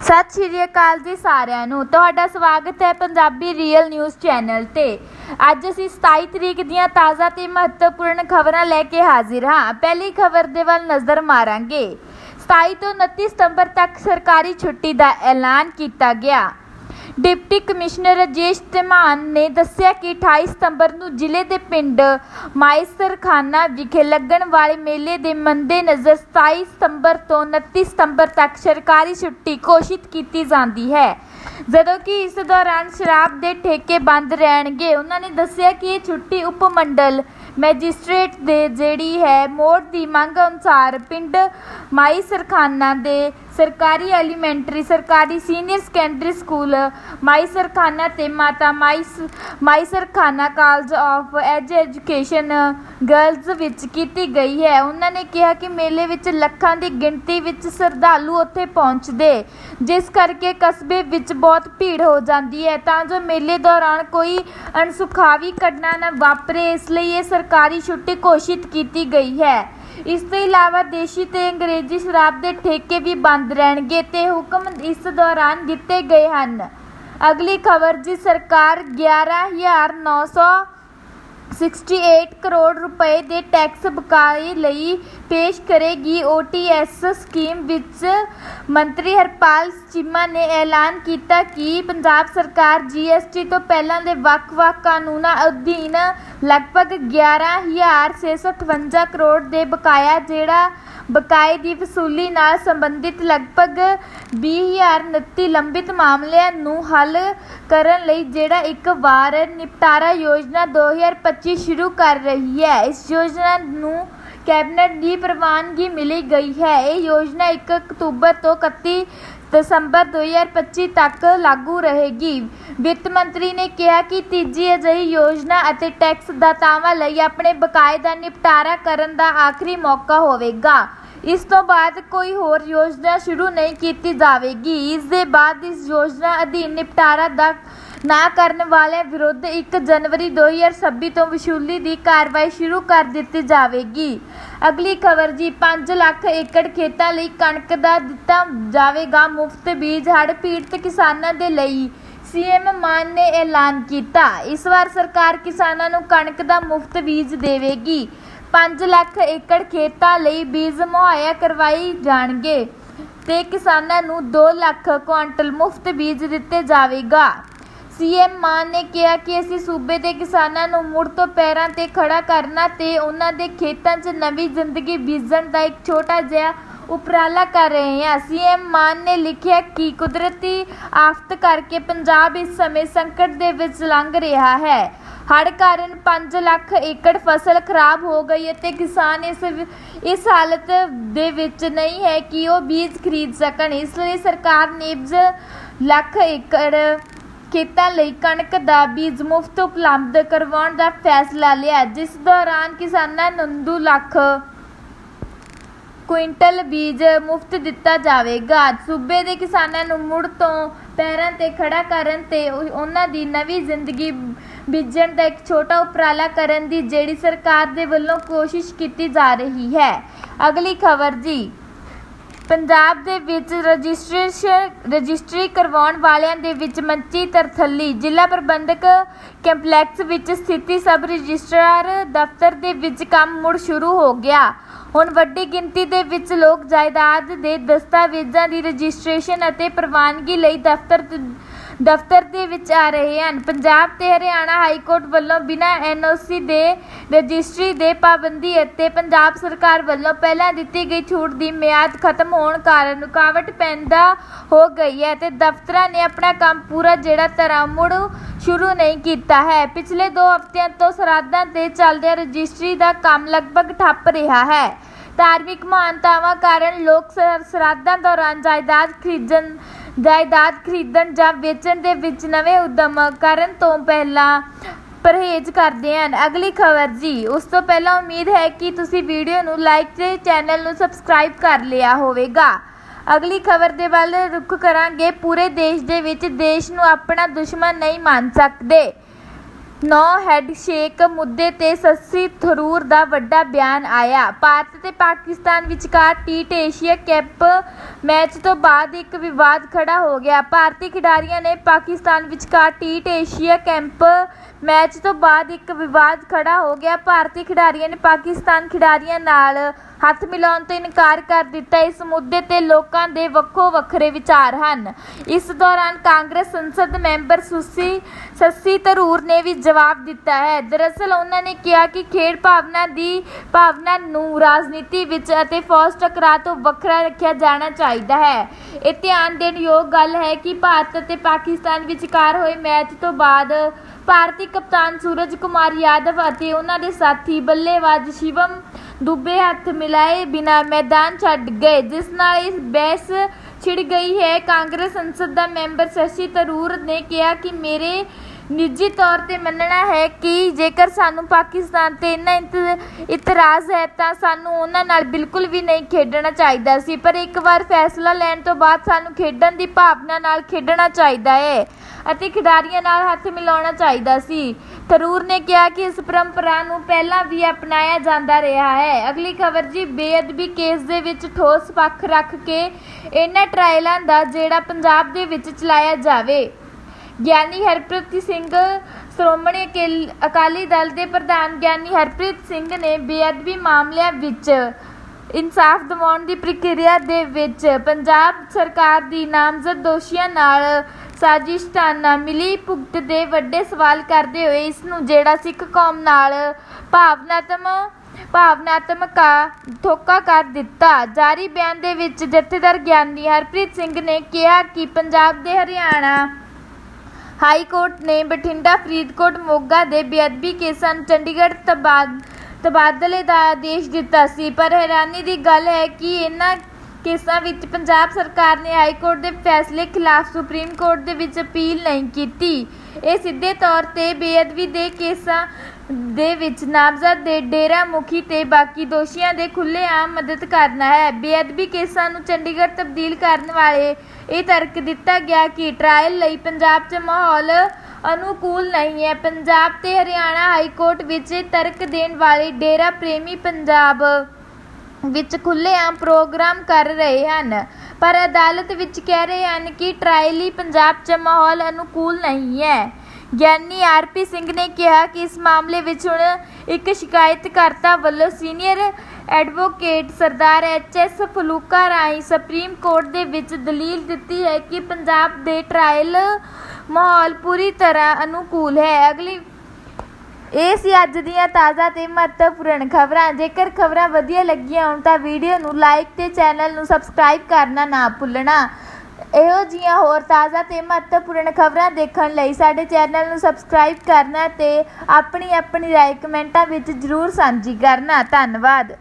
ਸਤਿ ਸ਼੍ਰੀ ਅਕਾਲ ਜੀ ਸਾਰਿਆਂ ਨੂੰ। ਤੁਹਾਡਾ ਸਵਾਗਤ ਹੈ ਪੰਜਾਬੀ ਰੀਅਲ ਨਿਊਜ਼ ਚੈਨਲ ਤੇ। ਅੱਜ ਅਸੀਂ 27 ਤਰੀਕ ਦੀਆਂ ਤਾਜ਼ਾ ਤੇ ਮਹੱਤਵਪੂਰਨ ਖਬਰਾਂ ਲੈ ਕੇ ਹਾਜ਼ਰ ਹਾਂ। ਪਹਿਲੀ ਖਬਰ ਦੇ ਵੱਲ ਨਜ਼ਰ ਮਾਰਾਂਗੇ। 27 ਤੋਂ 29 ਸਤੰਬਰ ਤੱਕ ਸਰਕਾਰੀ ਛੁੱਟੀ ਦਾ ਐਲਾਨ ਕੀਤਾ ਗਿਆ। ਡਿਪਟੀ ਕਮਿਸ਼ਨਰ ਰਾਜੇਸ਼ ਧਮਾਨ ਨੇ ਦੱਸਿਆ ਕਿ 28 ਸਤੰਬਰ ਨੂੰ ਜ਼ਿਲ੍ਹੇ ਦੇ ਪਿੰਡ ਮਾਇਸਰਖਾਨਾ ਵਿਖੇ ਲੱਗਣ ਵਾਲੇ ਮੇਲੇ ਦੇ ਮੰਦੇ ਨਜ਼ਰ 27 ਸਤੰਬਰ ਤੋਂ 29 ਸਤੰਬਰ ਤੱਕ ਸਰਕਾਰੀ ਛੁੱਟੀ ਘੋਸ਼ਿਤ ਕੀਤੀ ਜਾਂਦੀ ਹੈ। ਜਦੋਂ ਕਿ ਇਸ ਦੌਰਾਨ ਸ਼ਰਾਬ ਦੇ ਠੇਕੇ ਬੰਦ ਰਹਿਣਗੇ। ਉਹਨਾਂ ਨੇ ਦੱਸਿਆ ਕਿ ਇਹ ਛੁੱਟੀ ਉਪ ਮੰਡਲ ਮੈਜਿਸਟ੍ਰੇਟ ਦੇ ਜਿਹੜੀ ਹੈ ਮੋੜ ਦੀ ਮੰਗ ਅਨੁਸਾਰ ਪਿੰਡ ਮਾਈ ਸਰਖਾਨਾ ਦੇ ਸਰਕਾਰੀ ਐਲੀਮੈਂਟਰੀ, ਸਰਕਾਰੀ senior secondary school Mai Sarkhana ਤੇ ਮਾਤਾ ਮਾਈ ਸ- ਮਾਈ ਸਰਖਾਨਾ ਕਾਲਜ ਆਫ ਐਜ ਐਜੂਕੇਸ਼ਨ ਗਰਲਜ਼ ਵਿੱਚ ਕੀਤੀ ਗਈ ਹੈ। ਉਹਨਾਂ ਨੇ ਕਿਹਾ ਕਿ ਮੇਲੇ ਵਿੱਚ ਲੱਖਾਂ ਦੀ ਗਿਣਤੀ ਵਿੱਚ ਸ਼ਰਧਾਲੂ ਉੱਥੇ ਪਹੁੰਚਦੇ, ਜਿਸ ਕਰਕੇ ਕਸਬੇ ਵਿੱਚ ਬਹੁਤ ਭੀੜ ਹੋ ਜਾਂਦੀ ਹੈ। ਤਾਂ ਜੋ ਮੇਲੇ ਦੌਰਾਨ ਕੋਈ ਅਣਸੁਖਾਵੀ ਘਟਨਾ ਨਾ ਵਾਪਰੇ, ਇਸ ਲਈ ਇਹ ਸਰਕਾਰੀ ਛੁੱਟੀ ਘੋਸ਼ਿਤ ਕੀਤੀ ਗਈ ਹੈ। ਇਸ ਤੋਂ ਇਲਾਵਾ ਦੇਸ਼ੀ ਤੇ ਅੰਗਰੇਜ਼ੀ ਸ਼ਰਾਬ ਦੇ ਠੇਕੇ ਵੀ ਬੰਦ ਰਹਿਣਗੇ ਤੇ ਹੁਕਮ ਇਸ ਦੌਰਾਨ ਦਿੱਤੇ ਗਏ ਹਨ। ਅਗਲੀ ਖਬਰ, ਜੀ ਸਰਕਾਰ 11900 68 ਕਰੋੜ ਰੁਪਏ ਦੇ ਟੈਕਸ ਬਕਾਏ ਲਈ ਪੇਸ਼ ਕਰੇਗੀ OTS ਸਕੀਮ ਵਿੱਚ ਮੰਤਰੀ ਹਰਪਾਲ ਚੀਮਾ ਨੇ ਐਲਾਨ ਕੀਤਾ ਕਿ ਪੰਜਾਬ ਸਰਕਾਰ GST ਤੋਂ ਪਹਿਲਾਂ ਦੇ ਵੱਖ-ਵੱਖ ਕਾਨੂੰਨਾਂ ਅਧੀਨ ਲਗਭਗ 11658 ਕਰੋੜ ਦੇ ਬਕਾਇਆ ਜਿਹੜਾ ਬਕਾਏ ਦੀ ਵਸੂਲੀ ਨਾਲ ਸੰਬੰਧਿਤ ਲਗਭਗ 20029 ਲੰਬਿਤ ਮਾਮਲਿਆਂ ਨੂੰ ਹੱਲ ਕਰਨ ਲਈ ਜਿਹੜਾ ਇੱਕ ਵਾਰ ਨਿਪਟਾਰਾ ਯੋਜਨਾ 2025 ਸ਼ੁਰੂ ਕਰ ਰਹੀ ਹੈ। ਇਸ ਯੋਜਨਾ ਨੂੰ ਕੈਬਨਿਟ ਦੀ ਪ੍ਰਵਾਨਗੀ ਮਿਲੀ ਗਈ ਹੈ। ਇਹ ਯੋਜਨਾ 1 ਅਕਤੂਬਰ ਤੋਂ 31 ਦਸੰਬਰ 2025 ਤੱਕ ਲਾਗੂ ਰਹੇਗੀ। ਵਿੱਤ ਮੰਤਰੀ ਨੇ ਕਿਹਾ ਕਿ ਤੀਜੀ ਅਜਿਹੀ ਯੋਜਨਾ ਅਤੇ ਟੈਕਸ ਦਾਤਾਵਾਂ ਲਈ ਆਪਣੇ ਬਕਾਏ ਦਾ ਨਿਪਟਾਰਾ ਕਰਨ ਦਾ ਆਖਰੀ ਮੌਕਾ ਹੋਵੇਗਾ। ਇਸ ਤੋਂ ਬਾਅਦ ਕੋਈ ਹੋਰ ਯੋਜਨਾ ਸ਼ੁਰੂ ਨਹੀਂ ਕੀਤੀ ਜਾਵੇਗੀ। ਇਸ ਦੇ ਬਾਅਦ ਇਸ ਯੋਜਨਾ ਅਧੀਨ ਨਿਪਟਾਰਾ ਦਾ ਨਾ ਕਰਨ ਵਾਲਿਆਂ ਵਿਰੁੱਧ 1 ਜਨਵਰੀ 2026 ਤੋਂ ਵਸੂਲੀ ਦੀ ਕਾਰਵਾਈ ਸ਼ੁਰੂ ਕਰ ਦਿੱਤੀ ਜਾਵੇਗੀ। ਅਗਲੀ ਖਬਰ ਜੀ 5 ਲੱਖ ਏਕੜ ਖੇਤਾਂ ਲਈ ਕਣਕ ਦਾ ਦਿੱਤਾ ਜਾਵੇਗਾ ਮੁਫਤ ਬੀਜ ਹੜ੍ਹ ਪੀੜਤ ਕਿਸਾਨਾਂ ਦੇ ਲਈ। ਸੀਐਮ ਮਾਨ ਨੇ ਐਲਾਨ ਕੀਤਾ। ਇਸ ਵਾਰ ਸਰਕਾਰ ਕਿਸਾਨਾਂ ਨੂੰ ਕਣਕ ਦਾ ਮੁਫਤ ਬੀਜ ਦੇਵੇਗੀ। 5 ਲੱਖ ਏਕੜ ਖੇਤਾਂ ਲਈ ਬੀਜ ਮੁਹੱਈਆ ਕਰਵਾਈ ਜਾਣਗੇ ਤੇ ਕਿਸਾਨਾਂ ਨੂੰ 2 ਲੱਖ ਕੁਆਂਟਲ ਮੁਫਤ ਬੀਜ ਦਿੱਤੇ ਜਾਵੇਗਾ। ਸੀਐਮ ਮਾਨ ਨੇ ਕਿਹਾ ਕਿ ਅਸੀਂ ਸੂਬੇ ਦੇ ਕਿਸਾਨਾਂ ਨੂੰ ਮੁੜ ਤੋਂ ਪੈਰਾਂ ਤੇ ਖੜਾ ਕਰਨਾ ਤੇ ਉਹਨਾਂ ਦੇ ਖੇਤਾਂ 'ਚ ਨਵੀਂ ਜ਼ਿੰਦਗੀ ਬੀਜਣ ਦਾ ਇੱਕ ਛੋਟਾ ਜਿਹਾ ਉਪਰਾਲਾ ਕਰ ਰਹੇ ਹਾਂ। ਸੀਐਮ ਮਾਨ ਨੇ ਲਿਖਿਆ ਕਿ ਕੁਦਰਤੀ ਆਫਤ ਕਰਕੇ ਪੰਜਾਬ ਇਸ ਸਮੇਂ ਸੰਕਟ ਦੇ ਵਿੱਚ ਲੰਘ ਰਿਹਾ ਹੈ। ਹੜ੍ਹ ਕਾਰਨ 5 ਲੱਖ ਏਕੜ ਫਸਲ ਖਰਾਬ ਹੋ ਗਈ ਅਤੇ ਕਿਸਾਨ ਇਸ ਇਸ ਹਾਲਤ ਦੇ ਵਿੱਚ ਨਹੀਂ ਹੈ ਕਿ ਉਹ ਬੀਜ ਖਰੀਦ ਸਕਣ। ਇਸ ਲਈ ਸਰਕਾਰ ਨੇ 5 ਲੱਖ ਏਕੜ ਖੇਤਾਂ ਲਈ ਕਣਕ ਦਾ ਬੀਜ ਮੁਫਤ ਉਪਲਬਧ ਕਰਵਾਉਣ ਦਾ ਫੈਸਲਾ ਲਿਆ, ਜਿਸ ਦੌਰਾਨ ਕਿਸਾਨਾਂ ਨੂੰ 2 ਲੱਖ ਕੁਇੰਟਲ ਬੀਜ ਮੁਫਤ ਦਿੱਤਾ ਜਾਵੇਗਾ। ਸੂਬੇ ਦੇ ਕਿਸਾਨਾਂ ਨੂੰ ਮੁੜ ਤੋਂ ਪੈਰਾਂ ਤੇ ਖੜਾ ਕਰਨ ਤੇ ਉਹਨਾਂ ਦੀ ਨਵੀਂ ਜ਼ਿੰਦਗੀ ਬੀਜਣ ਦਾ ਇੱਕ ਛੋਟਾ ਉਪਰਾਲਾ ਕਰਨ ਦੀ ਜਿਹੜੀ ਸਰਕਾਰ ਦੇ ਵੱਲੋਂ ਕੋਸ਼ਿਸ਼ ਕੀਤੀ ਜਾ ਰਹੀ ਹੈ। ਅਗਲੀ ਖਬਰ ਜੀ। ਪੰਜਾਬ ਦੇ ਵਿੱਚ ਰਜਿਸਟ੍ਰੇਸ਼ਨ, ਰਜਿਸਟਰੀ ਕਰਵਾਉਣ ਵਾਲਿਆਂ ਦੇ ਵਿੱਚ ਮੰਚੀ ਤਰਥੱਲੀ, ਜ਼ਿਲ੍ਹਾ ਪ੍ਰਬੰਧਕ ਕੰਪਲੈਕਸ ਵਿੱਚ ਸਥਿਤੀ ਸਬ ਰਜਿਸਟਰਾਰ ਦਫ਼ਤਰ ਦੇ ਵਿੱਚ ਕੰਮ ਮੁੜ ਸ਼ੁਰੂ ਹੋ ਗਿਆ। ਹੁਣ ਵੱਡੀ ਗਿਣਤੀ ਦੇ ਵਿੱਚ ਲੋਕ ਜਾਇਦਾਦ ਦੇ ਦਸਤਾਵੇਜ਼ਾਂ ਦੀ ਰਜਿਸਟ੍ਰੇਸ਼ਨ ਅਤੇ ਪ੍ਰਵਾਨਗੀ ਲਈ ਦਫ਼ਤਰ ਦਫ਼ਤਰ ਦੇ ਵਿੱਚ ਆ ਰਹੇ ਹਨ। ਪੰਜਾਬ ਤੇ ਹਰਿਆਣਾ ਹਾਈ ਕੋਰਟ ਵੱਲੋਂ ਬਿਨਾਂ ਐਨਓਸੀ ਦੇ ਰਜਿਸਟਰੀ ਦੇ ਪਾਬੰਦੀ ਅਤੇ ਪੰਜਾਬ ਸਰਕਾਰ ਵੱਲੋਂ ਪਹਿਲਾਂ ਦਿੱਤੀ ਗਈ ਛੂਟ ਦੀ ਮਿਆਦ ਖਤਮ ਹੋਣ ਕਾਰਨ ਰੁਕਾਵਟ ਪੈਂਦਾ ਹੋ ਗਈ ਹੈ ਤੇ ਦਫ਼ਤਰਾਂ ਨੇ ਆਪਣਾ ਕੰਮ ਪੂਰਾ ਜਿਹੜਾ ਤਰ੍ਹਾਂ ਮੁੜ ਸ਼ੁਰੂ ਨਹੀਂ ਕੀਤਾ ਹੈ। ਪਿਛਲੇ 2 ਹਫ਼ਤਿਆਂ ਤੋਂ ਸਰਾਧਾਂ ਤੇ ਚੱਲਦਿਆਂ ਰਜਿਸਟਰੀ ਦਾ ਕੰਮ ਲਗਭਗ ਠੱਪ ਰਿਹਾ ਹੈ। ਧਾਰਮਿਕ ਮਾਨਤਾਵਾਂ ਕਾਰਨ ਲੋਕ ਸ- ਸਰਾਧਾਂ ਦੌਰਾਨ ਜਾਇਦਾਦ ਖਰੀਦਣ ਜਾਇਦਾਦ ਖਰੀਦਣ ਜਾਂ ਵੇਚਣ ਦੇ ਵਿੱਚ ਨਵੇਂ ਉਦਮ ਕਰਨ ਤੋਂ ਪਹਿਲਾਂ ਪਰਹੇਜ਼ ਕਰਦੇ ਹਨ। ਅਗਲੀ ਖਬਰ ਜੀ, ਉਸ ਤੋਂ ਪਹਿਲਾਂ ਉਮੀਦ ਹੈ ਕਿ ਤੁਸੀਂ ਵੀਡੀਓ ਨੂੰ ਲਾਈਕ ਤੇ ਚੈਨਲ ਨੂੰ ਸਬਸਕ੍ਰਾਈਬ ਕਰ ਲਿਆ ਹੋਵੇਗਾ। ਅਗਲੀ ਖਬਰ ਦੇ ਵੱਲ ਰੁਖ ਕਰਾਂਗੇ। ਪੂਰੇ ਦੇਸ਼ ਦੇ ਵਿੱਚ ਦੇਸ਼ ਨੂੰ ਆਪਣਾ ਦੁਸ਼ਮਣ ਨਹੀਂ ਮੰਨ ਸਕਦੇ। ਨੌ ਹੈਂਡਸ਼ੇਕ ਮੁੱਦੇ ਤੇ ਸੱਸੀ ਥਰੂਰ ਦਾ ਵੱਡਾ ਬਿਆਨ ਆਇਆ। ਭਾਰਤ ਤੇ ਪਾਕਿਸਤਾਨ ਵਿਚਕਾਰ ਟੀ ਏਸ਼ੀਆ ਕੱਪ ਮੈਚ ਤੋਂ ਬਾਅਦ ਇੱਕ ਵਿਵਾਦ ਖੜਾ ਹੋ ਗਿਆ। ਭਾਰਤੀ ਖਿਡਾਰੀਆਂ ਨੇ ਪਾਕਿਸਤਾਨ ਵਿਚਕਾਰ ਟੀ ਏਸ਼ੀਆ ਕੱਪ ਮੈਚ ਤੋਂ ਬਾਅਦ ਇੱਕ ਵਿਵਾਦ ਖੜਾ ਹੋ ਗਿਆ। ਭਾਰਤੀ ਖਿਡਾਰੀਆਂ ਨੇ ਪਾਕਿਸਤਾਨ ਖਿਡਾਰੀਆਂ ਨਾਲ ਹੱਥ ਮਿਲਾਉਣ ਤੋਂ ਇਨਕਾਰ ਕਰ ਦਿੱਤਾ। ਇਸ ਮੁੱਦੇ ਤੇ ਲੋਕਾਂ ਦੇ ਵੱਖੋ ਵੱਖਰੇ ਵਿਚਾਰ ਹਨ। ਇਸ ਦੌਰਾਨ ਕਾਂਗਰਸ ਸੰਸਦ ਮੈਂਬਰ ਸੁਸੀ ਸੱਸੀ ਥਰੂਰ ਨੇ ਵੀ ਜਵਾਬ ਦਿੱਤਾ ਹੈ। ਦਰਅਸਲ ਉਹਨਾਂ ਨੇ ਕਿਹਾ ਕਿ ਖੇਡ ਭਾਵਨਾ ਦੀ ਭਾਵਨਾ ਨੂੰ ਰਾਜਨੀਤੀ ਵਿੱਚ ਅਤੇ ਫੌਜ ਟਕਰਾਅ ਤੋਂ ਵੱਖਰਾ ਰੱਖਿਆ ਜਾਣਾ ਚਾਹੀਦਾ ਹੈ। ਇਹ ਧਿਆਨ ਦੇਣ ਯੋਗ ਗੱਲ ਹੈ ਕਿ ਭਾਰਤ ਅਤੇ ਪਾਕਿਸਤਾਨ ਵਿਚਕਾਰ ਹੋਏ ਮੈਚ ਤੋਂ ਬਾਅਦ ਭਾਰਤੀ ਕਪਤਾਨ ਸੂਰਜ ਕੁਮਾਰ ਯਾਦਵ ਅਤੇ ਉਹਨਾਂ ਦੇ ਸਾਥੀ ਬੱਲੇਬਾਜ਼ ਸ਼ਿਵਮ ਦੁਬੇ ਹੱਥ ਮਿਲਾਏ ਬਿਨਾਂ ਮੈਦਾਨ ਛੱਡ ਗਏ, ਜਿਸ ਨਾਲ ਇਸ ਬਹਿਸ ਛਿੜ ਗਈ ਹੈ। ਕਾਂਗਰਸ ਸੰਸਦ ਦਾ ਮੈਂਬਰ ਸ਼ਸ਼ੀ ਤਰੂਰ ਨੇ ਕਿਹਾ ਕਿ ਮੇਰੇ ਨਿੱਜੀ ਤੌਰ ਤੇ ਮੰਨਣਾ ਹੈ ਕਿ ਜੇਕਰ ਸਾਨੂੰ ਪਾਕਿਸਤਾਨ ਤੇ ਇੰਨਾ ਇੰਤ- ਇਤਰਾਜ਼ ਹੈ ਤਾਂ ਸਾਨੂੰ ਉਹਨਾਂ ਨਾਲ ਬਿਲਕੁਲ ਵੀ ਨਹੀਂ ਖੇਡਣਾ ਚਾਹੀਦਾ ਸੀ। ਪਰ ਇੱਕ ਵਾਰ ਫੈਸਲਾ ਲੈਣ ਤੋਂ ਬਾਅਦ ਸਾਨੂੰ ਖੇਡਣ ਦੀ ਭਾਵਨਾ ਨਾਲ ਖੇਡਣਾ ਚਾਹੀਦਾ ਹੈ ਅਤੇ ਖਿਡਾਰੀਆਂ ਨਾਲ ਹੱਥ ਮਿਲਾਉਣਾ ਚਾਹੀਦਾ ਸੀ। ਥਰੂਰ ਨੇ ਕਿਹਾ ਕਿ ਇਸ ਪਰੰਪਰਾ ਨੂੰ ਪਹਿਲਾਂ ਵੀ ਅਪਣਾਇਆ ਜਾਂਦਾ ਰਿਹਾ ਹੈ। ਅਗਲੀ ਖਬਰ ਜੀ, ਬੇਅਦਬੀ ਕੇਸ ਦੇ ਵਿੱਚ ਠੋਸ ਪੱਖ ਰੱਖ ਕੇ ਇਹਨਾਂ ਟ੍ਰਾਇਲਾਂ ਦਾ ਜਿਹੜਾ ਪੰਜਾਬ ਦੇ ਵਿੱਚ ਚਲਾਇਆ ਜਾਵੇ। ਗਿਆਨੀ ਹਰਪ੍ਰੀਤ ਸਿੰਘ, ਸ਼੍ਰੋਮਣੀ ਅਕੇਲ- ਅਕਾਲੀ ਦਲ ਦੇ ਪ੍ਰਧਾਨ ਗਿਆਨੀ ਹਰਪ੍ਰੀਤ ਸਿੰਘ ਨੇ ਬੇਅਦਬੀ ਮਾਮਲਿਆਂ ਵਿੱਚ ਇਨਸਾਫ ਦਿਵਾਉਣ ਦੀ ਪ੍ਰਕਿਰਿਆ ਦੇ ਵਿੱਚ ਪੰਜਾਬ ਸਰਕਾਰ ਦੀ ਨਾਮਜ਼ਦ ਦੋਸ਼ੀਆਂ ਨਾਲ ਸਾਜ਼ਿਸ਼ਾਨਾ ਮਿਲੀ ਭੁਗਤ ਦੇ ਵੱਡੇ ਸਵਾਲ ਕਰਦੇ ਹੋਏ ਇਸ ਨੂੰ ਜਿਹੜਾ ਸਿੱਖ ਕੌਮ ਨਾਲ ਭਾਵਨਾਤਮਕ ਭਾਵਨਾਤਮਕ ਧੋਖਾ ਕਰ ਦਿੱਤਾ। ਜਾਰੀ ਬਿਆਨ ਦੇ ਵਿੱਚ ਜਥੇਦਾਰ ਗਿਆਨੀ ਹਰਪ੍ਰੀਤ ਸਿੰਘ ਨੇ ਕਿਹਾ ਕਿ ਪੰਜਾਬ ਦੇ ਹਰਿਆਣਾ ਹਾਈ ਕੋਰਟ ਨੇ ਬਠਿੰਡਾ, ਫਰੀਦਕੋਟ, ਮੋਗਾ ਦੇ ਬੇਅਦਬੀ ਕੇਸਾਂ ਨੂੰ ਚੰਡੀਗੜ੍ਹ ਤਬਾਦ, ਤਬਾਦਲੇ ਦਾ ਆਦੇਸ਼ ਦਿੱਤਾ ਸੀ। ਪਰ ਹੈਰਾਨੀ ਦੀ ਗੱਲ ਹੈ ਕਿ ਇਹਨਾਂ ਕੇਸਾਂ ਵਿੱਚ ਪੰਜਾਬ ਸਰਕਾਰ ਨੇ ਹਾਈ ਕੋਰਟ ਦੇ ਫੈਸਲੇ ਖਿਲਾਫ ਸੁਪਰੀਮ ਕੋਰਟ ਦੇ ਵਿੱਚ ਅਪੀਲ ਨਹੀਂ ਕੀਤੀ। ਇਹ ਸਿੱਧੇ ਤੌਰ ਤੇ ਬੇਅਦਬੀ ਦੇ ਕੇਸਾਂ ਦੇ ਵਿੱਚ ਨਾਮਜ਼ਦ ਦੇ ਡੇਰਾ ਮੁਖੀ ਤੇ ਬਾਕੀ ਦੋਸ਼ੀਆਂ ਦੇ ਖੁੱਲ੍ਹੇਆਮ ਮਦਦ ਕਰਨਾ ਹੈ। ਬੇਅਦਬੀ ਕੇਸਾਂ ਨੂੰ ਚੰਡੀਗੜ੍ਹ ਤਬਦੀਲ ਕਰਨ ਵਾਲੇ ਇਹ ਤਰਕ ਦਿੱਤਾ ਗਿਆ ਕਿ ਟ੍ਰਾਇਲ ਲਈ ਪੰਜਾਬ 'ਚ ਮਾਹੌਲ ਅਨੁਕੂਲ ਨਹੀਂ ਹੈ। ਪੰਜਾਬ ਤੇ ਹਰਿਆਣਾ ਹਾਈ ਕੋਰਟ ਵਿੱਚ ਤਰਕ ਦੇਣ ਵਾਲੇ ਡੇਰਾ ਪ੍ਰੇਮੀ ਪੰਜਾਬ ਵਿੱਚ ਖੁੱਲ੍ਹੇਆਮ ਪ੍ਰੋਗਰਾਮ ਕਰ ਰਹੇ ਹਨ। ਪਰ ਅਦਾਲਤ ਵਿੱਚ ਕਹਿ ਰਹੇ ਹਨ ਕਿ ਟ੍ਰਾਇਲੀ ਪੰਜਾਬ 'ਚ ਮਾਹੌਲ ਅਨੁਕੂਲ ਨਹੀਂ ਹੈ। ਗਿਆਨੀ ਆਰਪੀ ਸਿੰਘ ਨੇ ਕਿਹਾ ਕਿ ਇਸ ਮਾਮਲੇ ਵਿੱਚ ਹੁਣ ਇੱਕ ਸ਼ਿਕਾਇਤਕਰਤਾ ਵੱਲੋਂ senior advocate Sardar H S Phoolka ਰਾਹੀਂ ਸੁਪਰੀਮ ਕੋਰਟ ਦੇ ਵਿੱਚ ਦਲੀਲ ਦਿੱਤੀ ਹੈ ਕਿ ਪੰਜਾਬ ਦੇ ਟ੍ਰਾਇਲ ਮਾਹੌਲ ਪੂਰੀ ਤਰ੍ਹਾਂ ਅਨੁਕੂਲ ਹੈ। ਅਗਲੀ, ਇਹ ਸੀ ਅੱਜ ਦੀਆਂ ਤਾਜ਼ਾ ਤੇ ਮਹੱਤਵਪੂਰਨ ਖਬਰਾਂ। ਜੇਕਰ ਖਬਰਾਂ ਵਧੀਆ ਲੱਗੀਆਂ ਹੋਣ ਤਾਂ ਵੀਡੀਓ ਨੂੰ ਲਾਈਕ ਤੇ ਚੈਨਲ ਨੂੰ ਸਬਸਕ੍ਰਾਈਬ ਕਰਨਾ ਨਾ ਭੁੱਲਣਾ। ਇਹੋ ਜੀਆਂ ਹੋਰ ਤਾਜ਼ਾ ਤੇ ਮਹੱਤਵਪੂਰਨ ਖਬਰਾਂ ਦੇਖਣ ਲਈ ਸਾਡੇ ਚੈਨਲ ਨੂੰ ਸਬਸਕ੍ਰਾਈਬ ਕਰਨਾ ਤੇ ਆਪਣੀ ਆਪਣੀ ਰਾਏ ਕਮੈਂਟਾਂ ਵਿੱਚ ਜ਼ਰੂਰ ਸਾਂਝੀ ਕਰਨਾ। ਧੰਨਵਾਦ।